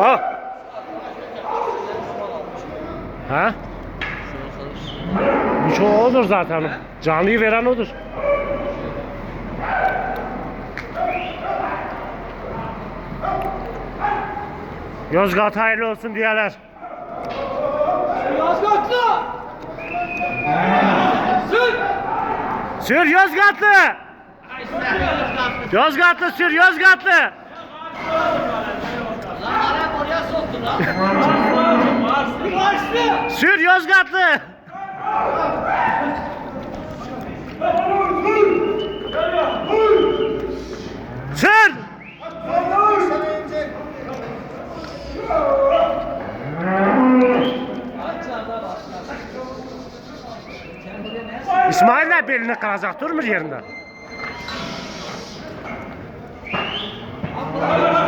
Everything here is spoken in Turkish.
Al. Ha? Birçoğu odur zaten. Canlıyı veren odur. Yozgat hayırlı olsun diyorlar. Yozgatlı! Sür! Sür Yozgatlı! Yozgatlı sür Yozgatlı! Lan Sür Yozgatlı! Sür! İsmail de belini kıracak durmuyor yerinde.